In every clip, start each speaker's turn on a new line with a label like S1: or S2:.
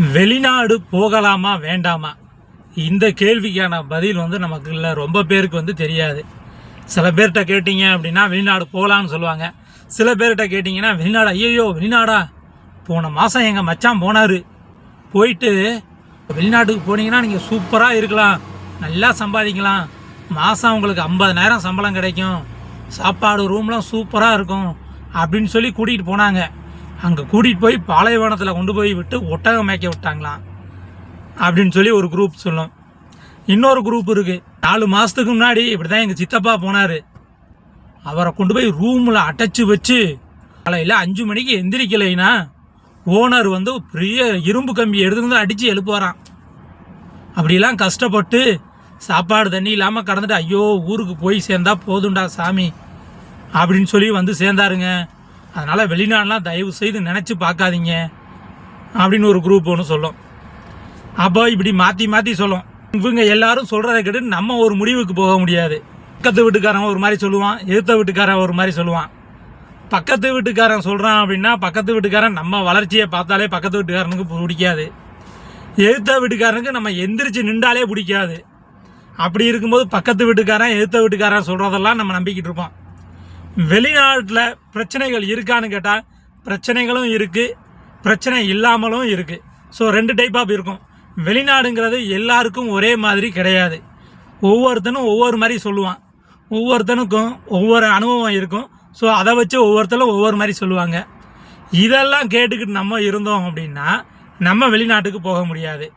S1: வெளிநாடு போகலாமா வேண்டாமா? இந்த கேள்விக்கான பதில் வந்து நமக்கு இல்லை ரொம்ப பேருக்கு வந்து தெரியாது. சில பேர்கிட்ட கேட்டிங்க அப்படின்னா வெளிநாடு போகலான்னு சொல்லுவாங்க. சில பேர்கிட்ட கேட்டிங்கன்னா வெளிநாடு ஐயோ வெளிநாடா? போன மாதம் எங்கள் மச்சான் போனார். போயிட்டு வெளிநாட்டுக்கு போனீங்கன்னா நீங்கள் சூப்பராக இருக்கலாம். நல்லா சம்பாதிக்கலாம். மாதம் உங்களுக்கு ஐம்பதனாயிரம் சம்பளம் கிடைக்கும். சாப்பாடு ரூம்லாம் சூப்பராக இருக்கும். அப்படின்னு சொல்லி கூட்டிகிட்டு போனாங்க. அங்கே கூட்டிகிட்டு போய் பாலைவனத்தில் கொண்டு போய் விட்டு ஒட்டகம் மேய்க்க விட்டாங்களாம் அப்படின்னு சொல்லி ஒரு குரூப் சொல்லும். இன்னொரு குரூப் இருக்குது நாலு மாதத்துக்கு முன்னாடி இப்படி தான் எங்கள் சித்தப்பா போனார். அவரை கொண்டு போய் ரூமில் அடைச்சி வச்சு காலையில் அஞ்சு மணிக்கு எந்திரிக்கலைன்னா ஓனர் வந்து பெரிய இரும்பு கம்பி எடுத்துட்டு அடித்து எழுப்புவாராம். அப்படிலாம் கஷ்டப்பட்டு சாப்பாடு தண்ணி இல்லாமல் கடந்துட்டு ஐயோ ஊருக்கு போய் சேர்ந்தா போதும்டா சாமி அப்படின்னு சொல்லி வந்து சேர்ந்தாருங்க. அதனால் வெளிநாடுலாம் தயவு செய்து நினச்சி பார்க்காதீங்க அப்படின்னு ஒரு குரூப் ஒன்று சொல்லும். அப்போ இப்படி மாற்றி மாற்றி சொல்லும். இவங்க எல்லாரும் சொல்கிறத கேட்டு நம்ம ஒரு முடிவுக்கு போக முடியாது. பக்கத்து வீட்டுக்காரன் ஒரு மாதிரி சொல்லுவான் எதிர்த்த வீட்டுக்காரன் ஒரு மாதிரி சொல்லுவான். பக்கத்து வீட்டுக்காரன் சொல்கிறான் அப்படின்னா பக்கத்து வீட்டுக்காரன் நம்ம வளர்ச்சியை பார்த்தாலே பக்கத்து வீட்டுக்காரனுக்கு பிடிக்காது. எதிர்த்த வீட்டுக்காரனுக்கு நம்ம எந்திரிச்சு நின்றாலே பிடிக்காது. அப்படி இருக்கும்போது பக்கத்து வீட்டுக்காரன் எதிர்த்த வீட்டுக்காரன் சொல்கிறதெல்லாம் நம்ம நம்பிக்கிட்டு இருப்போம் வெளிநாட்டில் பிரச்சனைகள் இருக்கான்னு கேட்டால் பிரச்சனைகளும் இருக்குது பிரச்சனை இல்லாமலும் இருக்குது ஸோ ரெண்டு டைப் ஆஃப் இருக்கும். வெளிநாடுங்கிறது எல்லாருக்கும் ஒரே மாதிரி கிடையாது. ஒவ்வொருத்தனும் ஒவ்வொரு மாதிரி சொல்லுவான். ஒவ்வொருத்தனுக்கும் ஒவ்வொரு அனுபவம் இருக்கும். ஸோ அதை வச்சு ஒவ்வொருத்தரும் ஒவ்வொரு மாதிரி சொல்லுவாங்க. இதெல்லாம் கேட்டுக்கிட்டு நம்ம இருந்தோம் அப்படின்னா நம்ம வெளிநாட்டுக்கு போக முடியாது.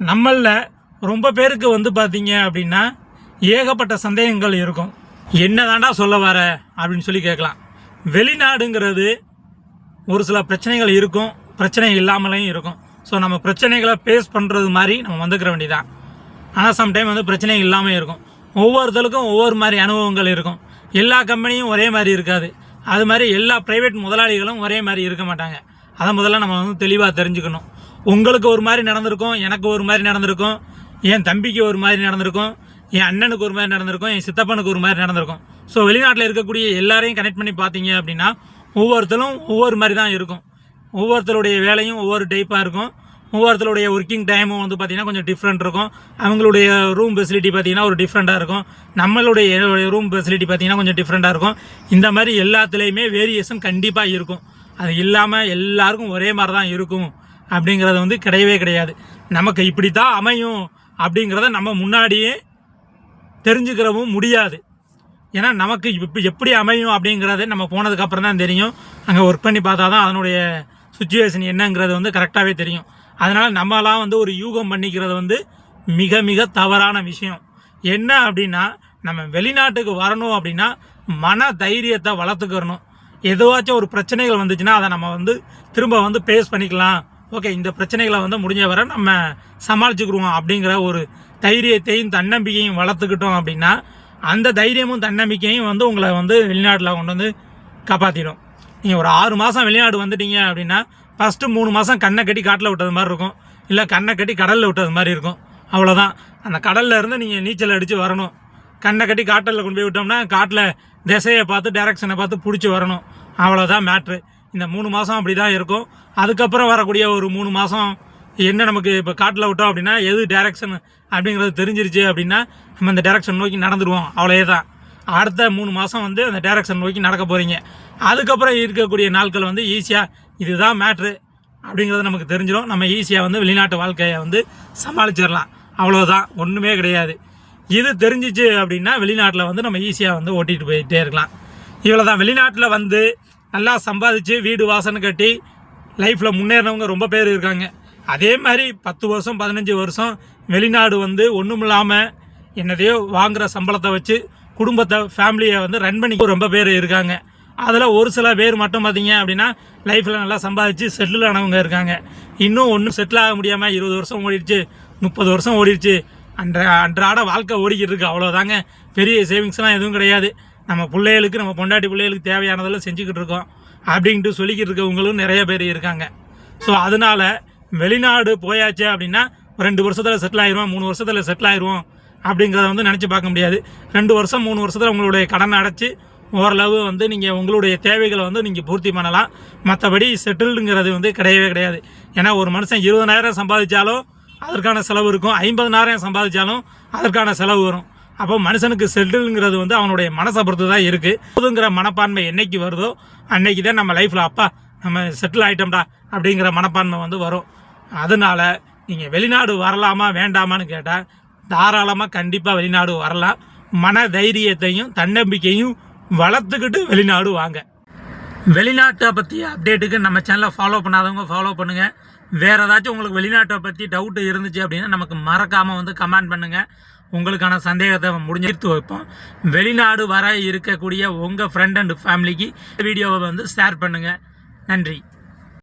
S1: நம்மளில் ரொம்ப பேருக்கு வந்து பார்த்திங்க அப்படின்னா ஏகப்பட்ட சந்தேகங்கள் இருக்கும். என்ன தாண்டா சொல்ல வர? அப்படின்னு சொல்லி கேட்கலாம். வெளிநாடுங்கிறது ஒரு சில பிரச்சனைகள் இருக்கும். பிரச்சனை இல்லாமலையும் இருக்கும். ஸோ நம்ம பிரச்சனைகளை ஃபேஸ் பண்ணுறது மாதிரி நம்ம வந்துக்கிற வேண்டியதான் ஆனால் சம்டைம் வந்து பிரச்சனை இல்லாமல் இருக்கும். ஒவ்வொருத்தருக்கும் ஒவ்வொரு மாதிரி அனுபவங்கள் இருக்கும். எல்லா கம்பெனியும் ஒரே மாதிரி இருக்காது. அது மாதிரி எல்லா ப்ரைவேட் முதலாளிகளும் ஒரே மாதிரி இருக்க மாட்டாங்க. அதை முதல்ல நம்ம வந்து தெளிவாக தெரிஞ்சுக்கணும். உங்களுக்கு ஒரு மாதிரி நடந்திருக்கும் எனக்கு ஒரு மாதிரி நடந்திருக்கும் என் தம்பிக்கு ஒரு மாதிரி நடந்திருக்கும் என் அண்ணனுக்கு ஒரு மாதிரி நடந்திருக்கும் என் சித்தப்பனுக்கு ஒரு மாதிரி நடந்திருக்கும். ஸோ வெளிநாட்டில் இருக்கக்கூடிய எல்லாரையும் கனெக்ட் பண்ணி பார்த்தீங்க அப்படின்னா ஒவ்வொருத்தரும் ஒவ்வொரு மாதிரி தான் இருக்கும். ஒவ்வொருத்தருடைய வேலையும் ஒவ்வொரு டைப்பாக இருக்கும். ஒவ்வொருத்தருடைய ஒர்க்கிங் டைமும் வந்து பார்த்திங்கன்னா கொஞ்சம் டிஃப்ரெண்ட் இருக்கும். அவங்களுடைய ரூம் ஃபெசிலிட்டி பார்த்திங்கன்னா ஒரு டிஃப்ரெண்ட்டாக இருக்கும். நம்மளுடைய ரூம் ஃபெசிலிட்டி பார்த்திங்கன்னா கொஞ்சம் டிஃப்ரெண்ட்டாக இருக்கும். இந்த மாதிரி எல்லாத்துலேயுமே வேரியேஷன் கண்டிப்பாக இருக்கும். அது இல்லாமல் எல்லாருக்கும் ஒரே மாதிரி தான் இருக்கும். அப்படிங்கிறது வந்து கிடையவே கிடையாது. நமக்கு இப்படி தான் அமையும் அப்படிங்கிறத நம்ம முன்னாடியே தெரிஞ்சுக்கிறவும் முடியாது. ஏன்னா நமக்கு இப்போ எப்படி அமையும் அப்படிங்கிறத நம்ம போனதுக்கப்புறம் தான் தெரியும். அங்கே ஒர்க் பண்ணி பார்த்தா தான் அதனுடைய சுச்சுவேஷன் என்னங்கிறது வந்து கரெக்டாகவே தெரியும். அதனால் நம்மலாம் வந்து ஒரு யூகம் பண்ணிக்கிறது வந்து மிக மிக தவறான விஷயம். என்ன அப்படின்னா நம்ம வெளிநாட்டுக்கு வரணும் அப்படின்னா மன தைரியத்தை வளர்த்துக்கிறணும். எதுவாச்சும் ஒரு பிரச்சனைகள் வந்துச்சுன்னா அதை நம்ம வந்து திரும்ப வந்து பேஸ் பண்ணிக்கலாம். ஓகே இந்த பிரச்சனைகளை வந்து முடிஞ்ச வரை நம்ம சமாளிச்சுக்கிடுவோம் அப்படிங்கிற ஒரு தைரியத்தையும் தன்னம்பிக்கையும் வளர்த்துக்கிட்டோம் அப்படின்னா அந்த தைரியமும் தன்னம்பிக்கையும் வந்து உங்களை வந்து வெளிநாட்டில் கொண்டு வந்து காப்பாற்றிடும் நீங்கள் ஒரு ஆறு மாதம் வெளிநாடு வந்துட்டீங்க அப்படின்னா ஃபஸ்ட்டு மூணு மாதம் கண்ணை கட்டி காட்டில் விட்டது மாதிரி இருக்கும். இல்லை கண்ணை கட்டி கடலில் விட்டது மாதிரி இருக்கும். அவ்வளோதான் அந்த கடல்ல இருந்து நீங்கள் நீச்சல் அடித்து வரணும். கண்ணை கட்டி காட்டில் கொண்டு போய் விட்டோம்னா காட்டில் திசையை பார்த்து டைரக்ஷனை பார்த்து பிடிச்சி வரணும். அவ்வளோதான் மேட்ரு இந்த மூணு மாதம் அப்படி தான் இருக்கும். அதுக்கப்புறம் வரக்கூடிய ஒரு மூணு மாதம் என்ன நமக்கு இப்போ காட்டில் விட்டோம் அப்படின்னா எது டேரக்ஷன் அப்படிங்கிறது தெரிஞ்சிருச்சு அப்படின்னா நம்ம அந்த டைரக்ஷன் நோக்கி நடந்துடுவோம். அவ்வளோ தான் அடுத்த மூணு மாதம் வந்து அந்த டேரக்ஷன் நோக்கி நடக்க போகிறீங்க அதுக்கப்புறம் இருக்கக்கூடிய நாட்கள் வந்து ஈஸியாக இதுதான் மேட்ரு அப்படிங்கிறது நமக்கு தெரிஞ்சிடும் நம்ம ஈஸியாக வந்து வெளிநாட்டு வாழ்க்கையை வந்து சமாளிச்சிடலாம். அவ்வளோதான் ஒன்றுமே கிடையாது. இது தெரிஞ்சிச்சு அப்படின்னா வெளிநாட்டில் வந்து நம்ம ஈஸியாக வந்து ஓட்டிகிட்டு போயிட்டே இருக்கலாம். இவ்வளோ தான் வெளிநாட்டில் வந்து நல்லா சம்பாதிச்சு வீடு வாசனை கட்டி லைஃப்பில் முன்னேறினவங்க ரொம்ப பேர் இருக்காங்க. அதே மாதிரி பத்து வருஷம் பதினஞ்சு வருஷம் வெளிநாடு வந்து ஒன்றும் இல்லாமல் என்னதையோ வாங்குகிற சம்பளத்தை வச்சு குடும்பத்தை ஃபேமிலியை வந்து ரன் பண்ணி ரொம்ப பேர் இருக்காங்க. அதில் ஒரு சில பேர் மட்டும் பார்த்தீங்க அப்படின்னா லைஃப்பில் நல்லா சம்பாதிச்சு செட்டில் ஆனவங்க இருக்காங்க. இன்னும் ஒன்றும் செட்டில் ஆக முடியாமல் இருபது வருஷம் ஓடிடுச்சு முப்பது வருஷம் ஓடிடுச்சு. அன்ற அன்றாட வாழ்க்கை ஓடிக்கிட்டு இருக்கு. அவ்வளோதாங்க பெரிய சேவிங்ஸ்லாம் எதுவும் கிடையாது. நம்ம பிள்ளைகளுக்கு நம்ம பொண்டாட்டி பிள்ளைகளுக்கு தேவையானதெல்லாம் செஞ்சுக்கிட்டு இருக்கோம் அப்படின்ட்டு சொல்லிக்கிட்டு இருக்கவங்களும் நிறைய பேர் இருக்காங்க. ஸோ அதனால் வெளிநாடு போயாச்சு அப்படின்னா ரெண்டு வருஷத்தில் செட்டில் ஆயிடுவோம் மூணு வருஷத்தில் செட்டில் ஆயிடுவோம் அப்படிங்கிறத வந்து நினச்சி பார்க்க முடியாது. ரெண்டு வருஷம் மூணு வருஷத்தில் உங்களுடைய கடனை அடைச்சி ஓரளவு வந்து நீங்கள் உங்களுடைய தேவைகளை வந்து நீங்கள் பூர்த்தி பண்ணலாம். மற்றபடி செட்டில்டுங்கிறது வந்து கிடையவே கிடையாது. ஏன்னா ஒரு மனுஷன் இருபதனாயிரம் சம்பாதிச்சாலும் அதற்கான செலவு இருக்கும் ஐம்பதனாயிரம் சம்பாதிச்சாலும் அதற்கான செலவு வரும். அப்போ மனுஷனுக்கு செட்டில்ங்கிறது வந்து அவனுடைய மனசை பொறுத்து தான் இருக்குது போதுங்கிற மனப்பான்மை என்னைக்கு வருதோ அன்னைக்கு தான் நம்ம லைஃப்பில் அப்பா நம்ம செட்டில் ஆகிட்டோம்டா அப்படிங்கிற மனப்பான்மை வந்து வரும். அதனால் நீங்கள் வெளிநாடு வரலாமா வேண்டாமான்னு கேட்டால் தாராளமாக கண்டிப்பாக வெளிநாடு வரலாம். மன தைரியத்தையும் தன்னம்பிக்கையும் வளர்த்துக்கிட்டு வெளிநாடு வாங்க. வெளிநாட்டை பற்றி அப்டேட்டுக்கு நம்ம சேனலை ஃபாலோ பண்ணாதவங்க ஃபாலோ பண்ணுங்கள் வேறு ஏதாச்சும் உங்களுக்கு வெளிநாட்டை பற்றி டவுட்டு இருந்துச்சு அப்படின்னா நமக்கு மறக்காமல் வந்து கமெண்ட் பண்ணுங்கள் உங்களுக்கான சந்தேகத்தை முடிஞ்சு தீர்த்து வைப்போம். வெளிநாடு வர இருக்கக்கூடிய உங்கள் ஃப்ரெண்ட் அண்ட் ஃபேமிலிக்கு வீடியோவை வந்து ஷேர் பண்ணுங்கள் நன்றி.